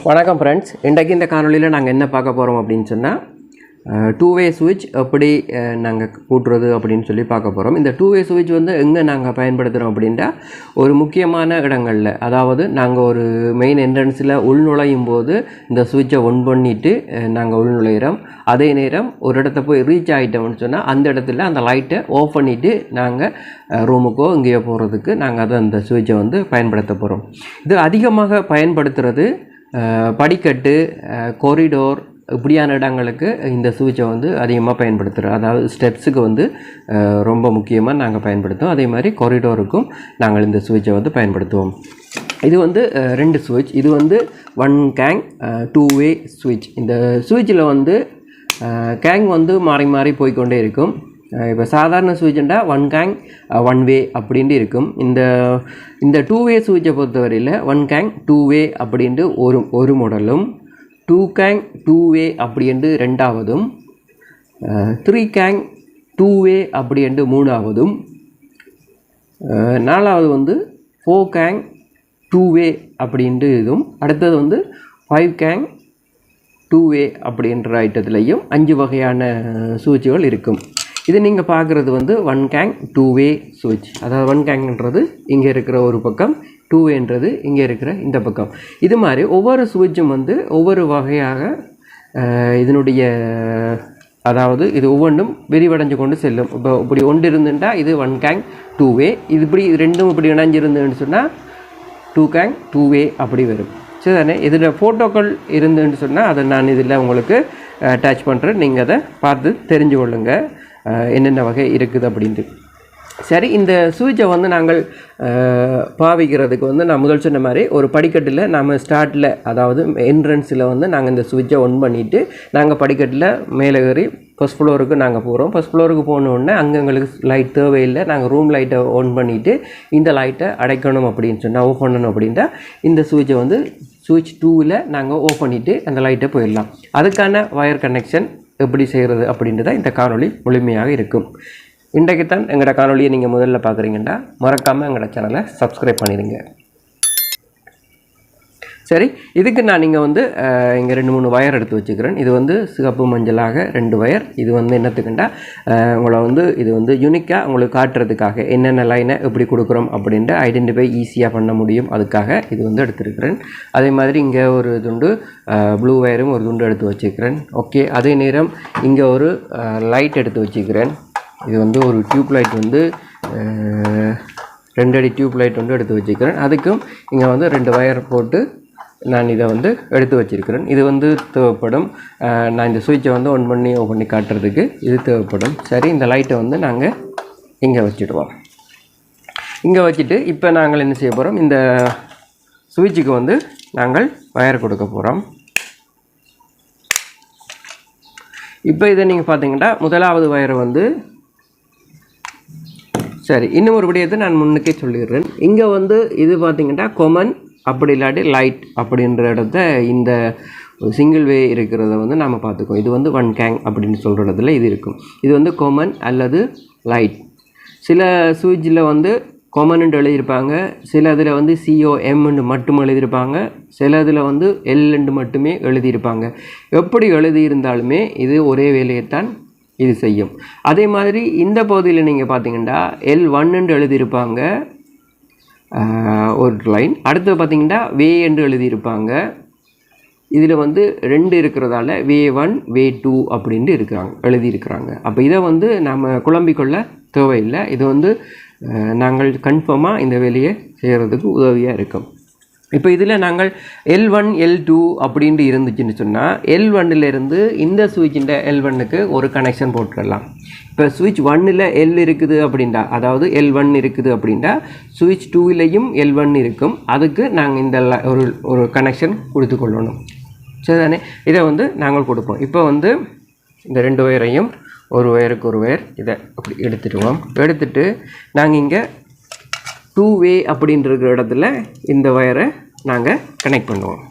வணக்கம் ஃப்ரெண்ட்ஸ் இன்றைக்கு இந்த காணொலியில் நாங்கள் என்ன பார்க்க போகிறோம் அப்படின்னு சொன்னால் டூ வே சுவிட்ச் எப்படி நாங்கள் கூட்டுறது அப்படின்னு சொல்லி பார்க்க போகிறோம் இந்த டூ வே சுவிட்ச் வந்து எங்கே நாங்கள் பயன்படுத்துகிறோம் அப்படின்ட்டா ஒரு முக்கியமான இடங்களில் அதாவது நாங்கள் ஒரு மெயின் என்ட்ரன்ஸில் உள்நுழையும் போது இந்த சுவிட்சை ஒன் பண்ணிவிட்டு நாங்கள் உள்நுழையிறோம் அதே நேரம் ஒரு இடத்த போய் ரீச் ஆகிட்டோம்னு சொன்னால் அந்த இடத்துல அந்த லைட்டை ஆஃப் பண்ணிவிட்டு நாங்கள் ரூமுக்கோ இங்கேயோ போகிறதுக்கு நாங்கள் அதை அந்த சுவிட்சை வந்து பயன்படுத்த போகிறோம் இது அதிகமாக பயன்படுத்துகிறது படிக்கட்டு கொரிடோர் இப்படியான இடங்களுக்கு இந்த சுவிட்சை வந்து அதிகமாக பயன்படுத்துகிறோம் அதாவது ஸ்டெப்ஸுக்கு வந்து ரொம்ப முக்கியமாக நாங்கள் பயன்படுத்துவோம் அதே மாதிரி கொரிடோருக்கும் நாங்கள் இந்த சுவிட்சை வந்து பயன்படுத்துவோம். இது வந்து ரெண்டு சுவிட்ச். இது வந்து ஒன் கேங் டூ வே சுவிட்ச். இந்த சுவிட்சில் வந்து கேங் வந்து மாறி மாறி போய்க்கொண்டே இருக்கும். இப்போ சாதாரண சுவிட்சுண்டா ஒன் கேங் ஒன் வே அப்படின்ட்டு இருக்கும். இந்த இந்த டூ வே சுவிட்சை பொறுத்தவரையில் ஒன் கேங் டூ வே அப்படின்ட்டு ஒரு ஒரு மாடலும் டூ கேங் டூ வே அப்படின்ட்டு ரெண்டாவதும் த்ரீ கேங் டூ வே அப்படின்ட்டு மூணாவதும் நாலாவது வந்து ஃபோர் கேங் டூ வே அப்படின்ட்டு இதுவும் அடுத்தது வந்து ஃபைவ் கேங் டூ வே அப்படின்ற ஐட்டத்துலேயும் அஞ்சு வகையான சூழ்ச்சிகள் இருக்கும். இது நீங்கள் பார்க்குறது வந்து ஒன் கேங் டூ வே சுவிட்ச் அதாவது ஒன் கேங்ன்றது இங்கே இருக்கிற ஒரு பக்கம் டூ வேன்றது இங்கே இருக்கிற இந்த பக்கம். இது மாதிரி ஒவ்வொரு சுவிட்சும் வந்து ஒவ்வொரு வகையாக இதனுடைய அதாவது இது ஒவ்வொன்றும் விரிவடைஞ்சு கொண்டு செல்லும். இப்போ இப்படி ஒன்று இருந்துட்டால் இது ஒன் கேங் டூ வே இது இப்படி ரெண்டும் இப்படி இணைஞ்சிருந்துன்னு சொன்னால் டூ கேங் டூ வே அப்படி வரும். சரி தானே? இதில் ஃபோட்டோக்கள் இருந்துன்னு சொன்னால் அதை நான் இதில் உங்களுக்கு அட்டாச் பண்ணுறேன் நீங்கள் அதை பார்த்து தெரிஞ்சு கொள்ளுங்கள் என்னென்ன வகை இருக்குது அப்படின்ட்டு. சரி இந்த சுவிட்சை வந்து நாங்கள் பாவிக்கிறதுக்கு வந்து நான் முதல் சொன்ன மாதிரி ஒரு படிக்கட்டில் நம்ம ஸ்டார்ட்டில் அதாவது என்ட்ரன்ஸில் வந்து நாங்கள் இந்த சுவிட்சை ஒன் பண்ணிவிட்டு நாங்கள் படிக்கட்டில் மேலே ஏறி ஃபஸ்ட் ஃப்ளோருக்கு நாங்கள் போகிறோம் ஃபஸ்ட் ஃப்ளோருக்கு போனோடனே அங்கே எங்களுக்கு லைட் தேவையில்லை. நாங்கள் ரூம் லைட்டை ஆன் பண்ணிவிட்டு இந்த லைட்டை அடைக்கணும் அப்படின்னு சொன்னால் ஆஃப் பண்ணணும் அப்படின்ட்டா இந்த சுவிட்சை வந்து சுவிட்ச் டூவில் நாங்கள் ஆஃப் பண்ணிவிட்டு அந்த லைட்டை போயிடலாம். அதுக்கான ஒயர் கனெக்ஷன் எப்படி செய்கிறது அப்படின்றத இந்த காணொளி முழுமையாக இருக்கும். இன்றைக்கு தான் எங்களோட காணொலியை நீங்கள் முதல்ல பார்க்குறீங்கன்னா மறக்காமல் எங்களோட சேனலை சப்ஸ்கிரைப் பண்ணிடுங்க. சரி இதுக்கு நான் நீங்கள் வந்து இங்கே ரெண்டு மூணு வயர் எடுத்து வச்சுக்கிறேன். இது வந்து சிகப்பு மஞ்சளாக ரெண்டு வயர் இது வந்து என்னத்துக்குண்டா? உங்களை வந்து இது வந்து யூனிக்காக உங்களுக்கு காட்டுறதுக்காக என்னென்ன லைனை எப்படி கொடுக்குறோம் அப்படின்ட்டு ஐடென்டிஃபை ஈஸியாக பண்ண முடியும். அதுக்காக இது வந்து எடுத்துருக்கிறேன். அதே மாதிரி இங்கே ஒரு துண்டு ப்ளூ வயரும் ஒரு துண்டு எடுத்து வச்சுக்கிறேன். ஓகே அதே நேரம் இங்கே ஒரு லைட் எடுத்து வச்சுக்கிறேன். இது வந்து ஒரு டியூப் லைட் வந்து ரெண்டு அடி டியூப் லைட் வந்து எடுத்து வச்சுக்கிறேன். அதுக்கும் இங்கே வந்து ரெண்டு வயர் போட்டு நான் இதை வந்து எடுத்து வச்சிருக்கிறேன். இது வந்து தேவைப்படும். நான் இந்த சுவிட்சை வந்து ஒன் பண்ணி ஓப்பன் பண்ணி காட்டுறதுக்கு இது தேவைப்படும். சரி இந்த லைட்டை வந்து நாங்கள் இங்கே வச்சுடுவோம். இங்கே வச்சுட்டு இப்போ நாங்கள் என்ன செய்ய போகிறோம் இந்த சுவிட்சுக்கு வந்து நாங்கள் வயர் கொடுக்க போகிறோம் இப்போ இதை நீங்கள் பார்த்தீங்கன்னா முதலாவது வயரை வந்து சரி இன்னும் ஒரு விடயத்தை நான் முன்னுக்கே சொல்லிடுறேன். இங்கே வந்து இது பார்த்தீங்கன்னா கொமன் அப்படி இல்லாட்டி லைட் அப்படின்ற இடத்த இந்த சிங்கிள் வே இருக்கிறத வந்து நாம் பார்த்துக்கோம் இது வந்து ஒன் கேங் அப்படின்னு சொல்கிற இடத்துல இது இருக்கும். இது வந்து கொமன் அல்லது லைட் சில சுவிட்சில் வந்து கொமன்ட்டு எழுதியிருப்பாங்க. சில இதில் வந்து சிஓஎம்னு மட்டும் எழுதியிருப்பாங்க. சில இதில் வந்து எல்லுண்டு மட்டுமே எழுதியிருப்பாங்க. எப்படி எழுதியிருந்தாலுமே இது ஒரே வேலையைத்தான் இது செய்யும். அதே மாதிரி இந்த பகுதியில் நீங்கள் பார்த்தீங்கன்னா எல் ஒன்னுன்னு எழுதியிருப்பாங்க. ஒரு லைன் அடுத்து பார்த்திங்கன்னா வே என்று எழுதியிருப்பாங்க. இதில் வந்து ரெண்டு இருக்கிறதால வே ஒன் வே டூ அப்படின்ட்டு இருக்கிறாங்க எழுதியிருக்கிறாங்க. அப்போ இதை வந்து நம்ம குழம்பிக்கொள்ள தேவையில்லை. இது வந்து நாங்கள் கன்ஃபார்மாக இந்த வேலையை செய்கிறதுக்கு உதவியாக இருக்கும். இப்போ இதில் நாங்கள் எல் ஒன் எல் டூ அப்படின்ட்டு இருந்துச்சுன்னு சொன்னால் எல் ஒன்னிலிருந்து இந்த சுவிட்சின் எல் ஒன்னுக்கு ஒரு கனெக்ஷன் போட்டுடலாம். இப்போ சுவிட்ச் ஒன்னில் எல் இருக்குது அப்படின்டா அதாவது எல் ஒன் இருக்குது அப்படின்டா சுவிட்ச் டூவிலையும் எல் ஒன் இருக்கும். அதுக்கு நாங்கள் இந்த ல- ஒரு ஒரு கனெக்ஷன் கொடுத்து கொள்ளணும். சரிதானே? இதை வந்து நாங்கள் கொடுப்போம். இப்போ வந்து இந்த ரெண்டு ஒயரையும் ஒரு ஒயருக்கு ஒரு ஒயர் இதை அப்படி எடுத்துடுவோம் எடுத்துட்டு நாங்கள் இங்கே டூ வே அப்படின்ற இருக்கிற இடத்துல இந்த ஒயரை நாங்கள் கனெக்ட் பண்ணுவோம்.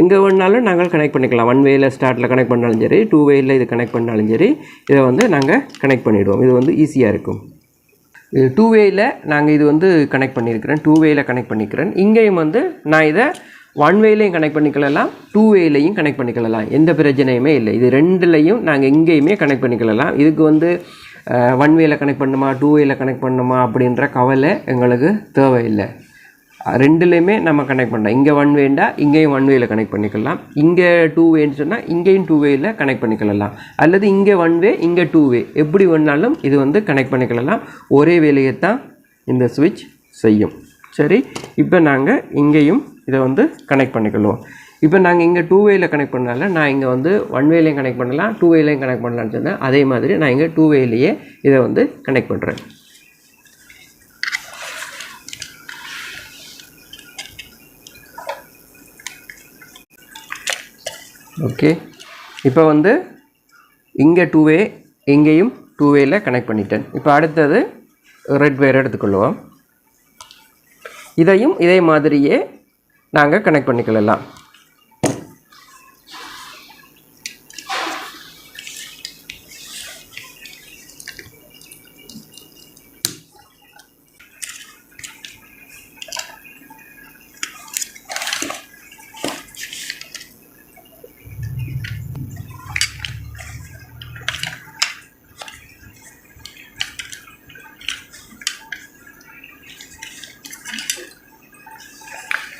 எங்கே வேணாலும் நாங்கள் கனெக்ட் பண்ணிக்கலாம். ஒன் வேயில் ஸ்டார்ட்டில் கனெக்ட் பண்ணாலும் சரி டூ வேயில் இது கனெக்ட் பண்ணாலும் சரி இதை வந்து நாங்கள் கனெக்ட் பண்ணிவிடுவோம் இது வந்து ஈஸியாக இருக்கும். இது டூ வேயில் நாங்கள் இது வந்து கனெக்ட் பண்ணியிருக்கிறேன். டூ வேயில் கனெக்ட் பண்ணிக்கிறேன். இங்கேயும் வந்து நான் இதை ஒன் வேலையும் கனெக்ட் பண்ணிக்கலாம் டூ வேலையும் கனெக்ட் பண்ணிக்கலாம் எந்த பிரச்சனையுமே இல்லை. இது ரெண்டுலையும் நாங்கள் எங்கேயுமே கனெக்ட் பண்ணிக்கலாம் இதுக்கு வந்து ஒன் வேயில் கனெக்ட் பண்ணுமா டூ வேல கனெக்ட் பண்ணுமா அப்படின்ற கவலை எங்களுக்கு தேவையில்லை. ரெண்டுலேயுமே நம்ம கனெக்ட் பண்ணலாம். இங்கே ஒன் வேண்டா இங்கேயும் ஒன் வேயில் கனெக்ட் பண்ணிக்கலாம். இங்கே டூ வேன்னு சொன்னால் இங்கேயும் டூ வேயில் கனெக்ட் பண்ணிக்கலாம். அல்லது இங்கே ஒன் வே இங்கே டூ வே எப்படி வேணாலும் இது வந்து கனெக்ட் பண்ணிக்கலாம். ஒரே வேலையை தான் இந்த சுவிட்ச் செய்யும். சரி? இப்போ நாங்கள் இங்கேயும் இதை வந்து கனெக்ட் பண்ணிக்கலாம் இப்போ நாங்கள் இங்கே டூ வேயில் கனெக்ட் பண்ணால நான் இங்கே வந்து ஒன் வேலையும் கனெக்ட் பண்ணலாம் டூ வேலையும் கனெக்ட் பண்ணலான்னு சொன்னேன். அதே மாதிரி நான் இங்கே டூ வேலையே இதை வந்து கனெக்ட் பண்ணுறேன் ஓகே இப்போ வந்து இங்கே டூ வே இங்கேயும் டூ வேயில் கனெக்ட் பண்ணிட்டேன். இப்போ அடுத்தது ரெட் வேர் எடுத்துக்கொள்வோம். இதையும் இதே மாதிரியே நாங்கள் கனெக்ட் பண்ணிக்கலாம்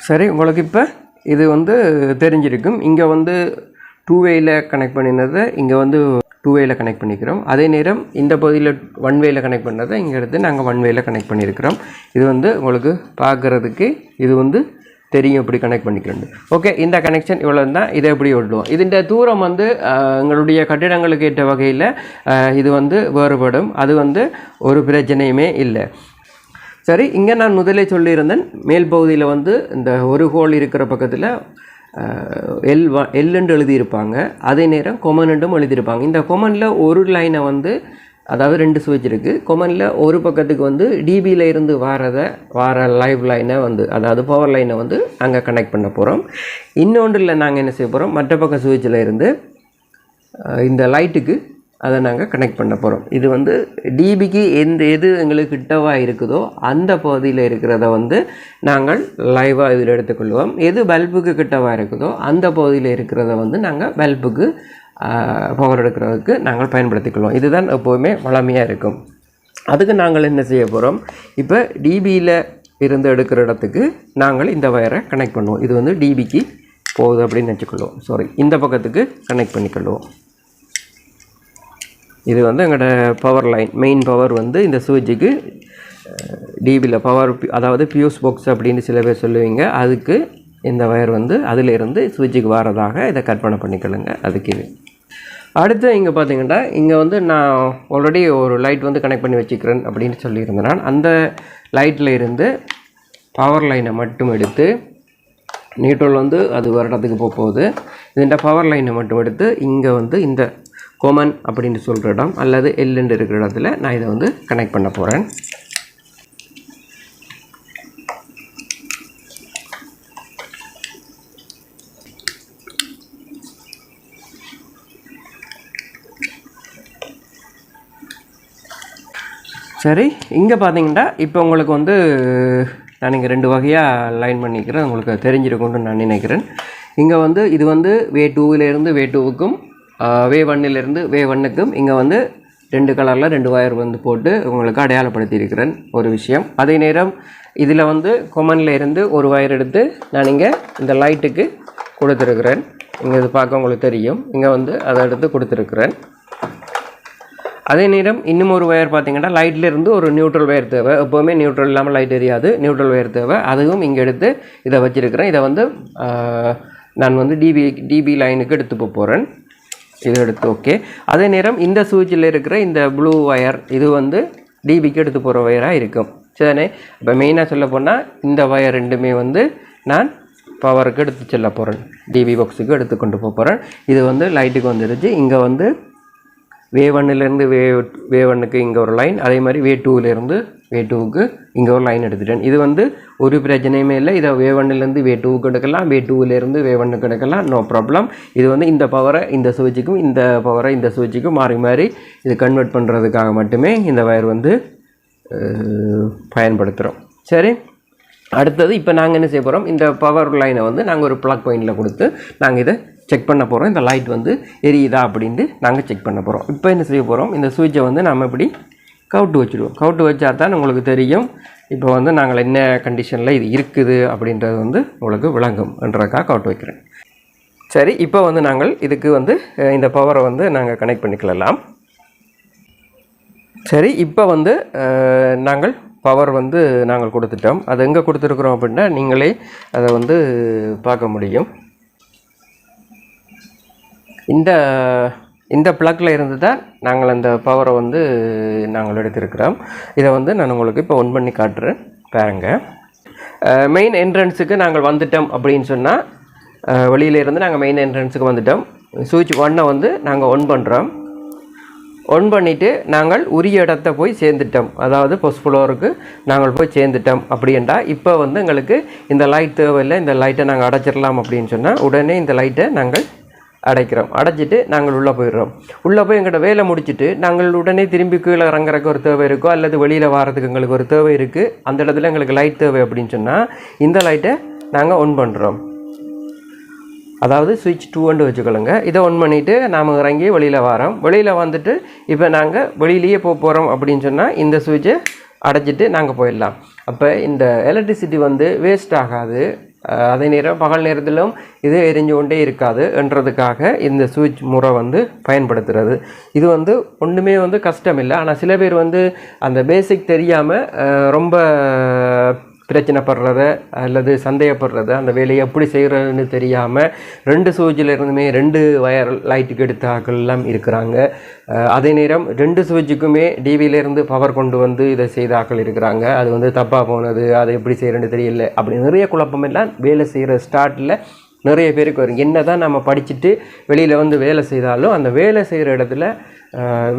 சரி உங்களுக்கு இப்போ இது வந்து தெரிஞ்சிருக்கும். இங்கே வந்து டூ வேயில் கனெக்ட் பண்ணினதை இங்கே வந்து டூ வேயில் கனெக்ட் பண்ணிக்கிறோம். அதே நேரம் இந்த பகுதியில் ஒன் வேயில் கனெக்ட் பண்ணதை இங்கே எடுத்து நாங்கள் ஒன் வேயில் கனெக்ட் பண்ணியிருக்கிறோம். இது வந்து உங்களுக்கு பார்க்குறதுக்கு இது வந்து தெரியும் எப்படி கனெக்ட் பண்ணிக்கிறோம் ஓகே இந்த கனெக்ஷன் இவ்வளோ தான் இதை எப்படி விடுவோம் இதுன்ற தூரம் வந்து எங்களுடைய கட்டிடங்களுக்கு ஏற்ற வகையில் இது வந்து வேறுபடும். அது வந்து ஒரு பிரச்சனையுமே இல்லை. சரி இங்கே நான் முதலே சொல்லியிருந்தேன் மேல் பகுதியில் வந்து இந்த ஒரு ஹோல் இருக்கிற பக்கத்தில் எல் வ எல்லுண்டு எழுதியிருப்பாங்க. அதே நேரம் கொமனுண்டும் எழுதியிருப்பாங்க. இந்த கொமனில் ஒரு லைனை வந்து அதாவது ரெண்டு சுவிட்ச் இருக்குது கொமனில் ஒரு பக்கத்துக்கு வந்து டிபியில் இருந்து வாரதை வார லைவ் லைனை வந்து அதாவது பவர் லைனை வந்து அங்கே கனெக்ட் பண்ண போகிறோம் இன்னொன்றில் நாங்கள் என்ன செய்ய போகிறோம் மற்ற பக்கம் சுவிட்சில் இருந்து இந்த லைட்டுக்கு அதை நாங்கள் கனெக்ட் பண்ண போகிறோம் இது வந்து டிபிக்கு எந்த எது எங்களுக்கு கிட்டவாக இருக்குதோ அந்த பகுதியில் இருக்கிறத வந்து நாங்கள் லைவாக இதில் எடுத்துக்கொள்வோம். எது பல்புக்கு கிட்டவாக இருக்குதோ அந்த பகுதியில் இருக்கிறத வந்து நாங்கள் பல்புக்கு பவர் எடுக்கிறதுக்கு நாங்கள் பயன்படுத்திக்கொள்வோம். இதுதான் எப்போவுமே வளமையாக இருக்கும். அதுக்கு நாங்கள் என்ன செய்ய போகிறோம் இப்போ டிபியில் இருந்து எடுக்கிற இடத்துக்கு நாங்கள் இந்த வயரை கனெக்ட் பண்ணுவோம். இது வந்து டிபிக்கு போகுது அப்படின்னு வச்சுக்கொள்வோம். சாரி இந்த பக்கத்துக்கு கனெக்ட் பண்ணிக்கொள்வோம். இது வந்து எங்களோட பவர் லைன் மெயின் பவர் வந்து இந்த சுவிட்சுக்கு டிபியில் பவர் அதாவது பியூஸ் பாக்ஸ் அப்படின்னு சில பேர் சொல்லுவீங்க. அதுக்கு இந்த வயர் வந்து அதிலிருந்து சுவிட்சுக்கு வரதாக இதை கற்பனை பண்ணிக்கொள்ளுங்க. அதுக்கு இது. அடுத்து இங்கே பார்த்தீங்கன்னா இங்கே வந்து நான் ஆல்ரெடி ஒரு லைட் வந்து கனெக்ட் பண்ணி வச்சுக்கிறேன் அப்படின்னு சொல்லியிருந்தேன். நான் அந்த லைட்டில் இருந்து பவர் லைனை மட்டும் எடுத்து நியூட்ரல் வந்து அது வருடத்துக்கு போக போகுது இதுண்ட பவர் லைனை மட்டும் எடுத்து இங்கே வந்து இந்த கோமன் அப்படின்னு சொல்கிற இடம் அல்லது எல்லுண்டு இருக்கிற இடத்துல நான் இதை வந்து கனெக்ட் பண்ண போகிறேன் சரி இங்கே பார்த்தீங்கன்னா இப்போ உங்களுக்கு வந்து நான் இங்கே ரெண்டு வகையாக லைன் பண்ணிக்கிறேன். உங்களுக்கு தெரிஞ்சிருக்கும்னு நான் நினைக்கிறேன். இங்கே வந்து இது வந்து வே டூவிலேருந்து வே டூவுக்கும் வே ஒன்னிலிருந்து வே ஒன்னுக்கும் இங்கே வந்து ரெண்டு கலரில் ரெண்டு வயர் வந்து போட்டு உங்களுக்கு அடையாளப்படுத்தியிருக்கிறேன் ஒரு விஷயம். அதே நேரம் இதில் வந்து கொமனில் இருந்து ஒரு வயர் எடுத்து நான் இங்கே இந்த லைட்டுக்கு கொடுத்துருக்குறேன். இங்கே இது பார்க்க உங்களுக்கு தெரியும். இங்கே வந்து அதை எடுத்து கொடுத்துருக்குறேன். அதே நேரம் இன்னும் ஒரு ஒயர் பார்த்தீங்கன்னா லைட்லேருந்து ஒரு நியூட்ரல் ஒயர் தேவை. எப்போவுமே நியூட்ரல் இல்லாமல் லைட் எரியாது. நியூட்ரல் ஒயர் தேவை. அதுவும் இங்கே எடுத்து இதை வச்சுருக்கிறேன். இதை வந்து நான் வந்து டிபி டிபி லைனுக்கு எடுத்து போகிறேன் இது எடுத்து ஓகே அதே நேரம் இந்த சுவிட்சில் இருக்கிற இந்த ப்ளூ ஒயர் இது வந்து டிபிக்கு எடுத்து போகிற ஒயராக இருக்கும். சரிண்ணே இப்போ மெயினாக சொல்ல போனால் இந்த ஒயர் ரெண்டுமே வந்து நான் பவருக்கு எடுத்து செல்ல போகிறேன் டிபி பாக்ஸுக்கு எடுத்து கொண்டு போக போகிறேன் இது வந்து லைட்டுக்கு வந்துடுச்சு இங்கே வந்து வே ஒன்னுலேருந்து வே வே ஒன்னுக்கு இங்கே ஒரு லைன் அதே மாதிரி வே டூவிலேருந்து வே டூவுக்கு இங்கே ஒரு லைன் எடுத்துட்டேன். இது வந்து ஒரு பிரச்சனையுமே இல்லை. இதை வே ஒன்னுலேருந்து வே டூவுக்கு எடுக்கலாம் வே டூவிலேருந்து வே ஒன்னுக்கு எடுக்கலாம் நோ ப்ராப்ளம் இது வந்து இந்த பவரை இந்த சுவிட்சுக்கும் இந்த பவரை இந்த சுவிட்சுக்கும் மாறி மாறி இது கன்வெர்ட் பண்ணுறதுக்காக மட்டுமே இந்த வயர் வந்து பயன்படுத்துகிறோம் சரி? அடுத்தது இப்போ நாங்கள் என்ன செய்ய போகிறோம் இந்த பவர் லைனை வந்து நாங்கள் ஒரு ப்ளக் பாயிண்டில் கொடுத்து நாங்கள் இதை செக் பண்ண போகிறோம் இந்த லைட் வந்து எரியுதா அப்படின்ட்டு நாங்கள் செக் பண்ண போகிறோம் இப்போ என்ன செய்ய போகிறோம் இந்த சுவிட்சை வந்து நம்ம இப்படி கவுட்டு வச்சுடுவோம். கவுட்டு வச்சா தான் உங்களுக்கு தெரியும். இப்போ வந்து நாங்கள் என்ன கண்டிஷனில் இது இருக்குது அப்படின்றது வந்து உங்களுக்கு விளங்கும்ன்றதுக்காக கவுட்டு வைக்கிறேன். சரி இப்போ வந்து நாங்கள் இதுக்கு வந்து இந்த பவரை வந்து நாங்கள் கனெக்ட் பண்ணிக்கலாம் சரி இப்போ வந்து நாங்கள் பவர் வந்து நாங்கள் கொடுத்துட்டோம். அது எங்கே கொடுத்துருக்குறோம் அப்படின்னா நீங்களே அதை வந்து பார்க்க முடியும். இந்த இந்த ப்ளக்கில் இருந்து தான் நாங்கள் அந்த பவரை வந்து நாங்கள் எடுத்திருக்கிறோம். இதை வந்து நான் உங்களுக்கு இப்போ ஒன் பண்ணி காட்டுறேன். பாருங்க. மெயின் என்ட்ரன்ஸுக்கு நாங்கள் வந்துட்டோம் அப்படின்னு சொன்னால் வெளியிலேருந்து நாங்கள் மெயின் என்ட்ரன்ஸுக்கு வந்துட்டோம். சுவிட்ச் ஒன்னை வந்து நாங்கள் ஒன் பண்ணுறோம் ஒன் பண்ணிவிட்டு நாங்கள் உரிய இடத்த போய் சேர்ந்துட்டோம். அதாவது ஃபஸ்ட் ஃப்ளோருக்கு நாங்கள் போய் சேர்ந்துட்டோம் அப்படின்டா இப்போ வந்து எங்களுக்கு இந்த லைட் தேவையில்லை இந்த லைட்டை நாங்கள் அடைச்சிடலாம் அப்படின்னு சொன்னால் உடனே இந்த லைட்டை நாங்கள் அடைக்கிறோம். அடைச்சிட்டு நாங்கள் உள்ளே போயிடுறோம். உள்ளே போய் எங்கள்கிட்ட வேலை முடிச்சுட்டு நாங்கள் உடனே திரும்பி கீழே இறங்குறக்கு ஒரு தேவை இருக்கோ அல்லது வெளியில் வாரத்துக்கு எங்களுக்கு ஒரு தேவை இருக்குது அந்த இடத்துல எங்களுக்கு லைட் தேவை அப்படின்னு சொன்னால் இந்த லைட்டை நாங்கள் ஒன் பண்ணுறோம் அதாவது சுவிட்ச் டூன்னு வச்சுக்கொள்ளுங்க இதை ஒன் பண்ணிவிட்டு நாம் இறங்கி வெளியில் வரோம். வெளியில் வந்துட்டு இப்போ நாங்கள் வெளியிலேயே போக போகிறோம் அப்படின்னு சொன்னால் இந்த சுவிட்சை அடைச்சிட்டு நாங்கள் போயிடலாம். அப்போ இந்த எலக்ட்ரிசிட்டி வந்து வேஸ்ட் ஆகாது. அதே நேரம் பகல் நேரத்திலும் இது எரிஞ்சு கொண்டே இருக்காது என்றதுக்காக இந்த சுவிட்ச் முறை வந்து பயன்படுத்துகிறது இது வந்து ஒன்றுமே வந்து கஷ்டம் இல்லை ஆனால் சில பேர் வந்து அந்த பேசிக் தெரியாமல் ரொம்ப பிரச்சனைப்படுறத அல்லது சந்தேகப்படுறத அந்த வேலையை எப்படி செய்கிறதுன்னு தெரியாமல் ரெண்டு சுவிட்சிலிருந்துமே ரெண்டு வயர் லைட்டுக்கு எடுத்த ஆக்கள்லாம் இருக்கிறாங்க. அதே நேரம் ரெண்டு சுவிட்சுக்குமே டிவியிலேருந்து பவர் கொண்டு வந்து இதை செய்த ஆட்கள் இருக்கிறாங்க. அது வந்து தப்பாக போனது அதை எப்படி செய்கிறேன்னு தெரியல அப்படி நிறைய குழப்பமெல்லாம் வேலை செய்கிற ஸ்டார்ட்டில் நிறைய பேருக்கு வரும். என்ன தான் நம்ம படிச்சுட்டு வெளியில் வந்து வேலை செய்தாலும் அந்த வேலை செய்கிற இடத்துல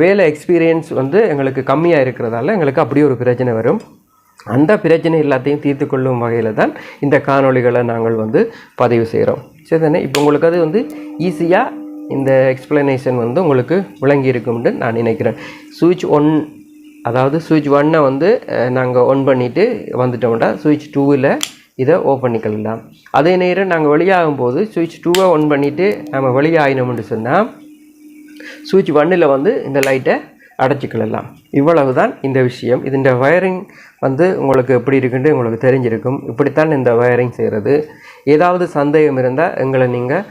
வேலை எக்ஸ்பீரியன்ஸ் வந்து எங்களுக்கு கம்மியாக இருக்கிறதால எங்களுக்கு அப்படி ஒரு பிரச்சனை வரும். அந்த பிரச்சனை எல்லாத்தையும் தீர்த்து கொள்ளும் வகையில் தான் இந்த காணொளிகளை நாங்கள் வந்து பதிவு செய்கிறோம் சரி தானே? இப்போ உங்களுக்கு அது வந்து ஈஸியாக இந்த எக்ஸ்பிளனேஷன் வந்து உங்களுக்கு விளங்கி இருக்கும்னு நான் நினைக்கிறேன். சுவிட்ச் ஒன் அதாவது சுவிட்ச் ஒன்னை வந்து நாங்கள் ஒன் பண்ணிவிட்டு வந்துட்டோம்டா. சுவிட்ச் டூவில் இதை ஓப்பன் பண்ணிக்கலாம். அதே நேரம் நாங்கள் வெளியாகும் போது சுவிட்ச் டூவை ஒன் பண்ணிவிட்டு நம்ம வெளியாகினோம்னு சொன்னால் சுவிட்ச் ஒன்னில் வந்து இந்த லைட்டை அடைச்சிக்கலாம் இவ்வளவு தான் இந்த விஷயம். இதன் வயரிங் வந்து உங்களுக்கு எப்படி இருக்குன்னு உங்களுக்கு தெரிஞ்சிருக்கும். இப்படித்தான் இந்த வயரிங் செய்கிறது ஏதாவது சந்தேகம் இருந்தால் எங்களை நீங்கள்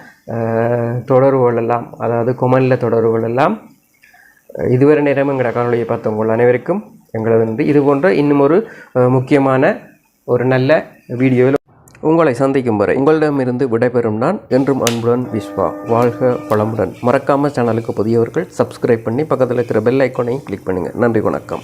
தொடர்பு கொள்ளலாம். அதாவது குமலில் தொடர்பு கொள்ளலாம். இதுவரை நேரம் எங்களோட காணொலியை பார்த்த உங்கள் அனைவருக்கும் எங்களது வந்து இது போன்ற இன்னும் ஒரு முக்கியமான ஒரு நல்ல வீடியோவில் உங்களை சந்திக்கும் வரை உங்களிடமிருந்து விடைபெறும் நான் என்றும் அன்புடன் விஸ்வா. வாழ்க வளமுடன். மறக்காமல் சேனலுக்கு புதியவர்கள் சப்ஸ்கிரைப் பண்ணி பக்கத்தில் இருக்கிற பெல் ஐக்கோனையும் கிளிக் பண்ணுங்கள் நன்றி வணக்கம்.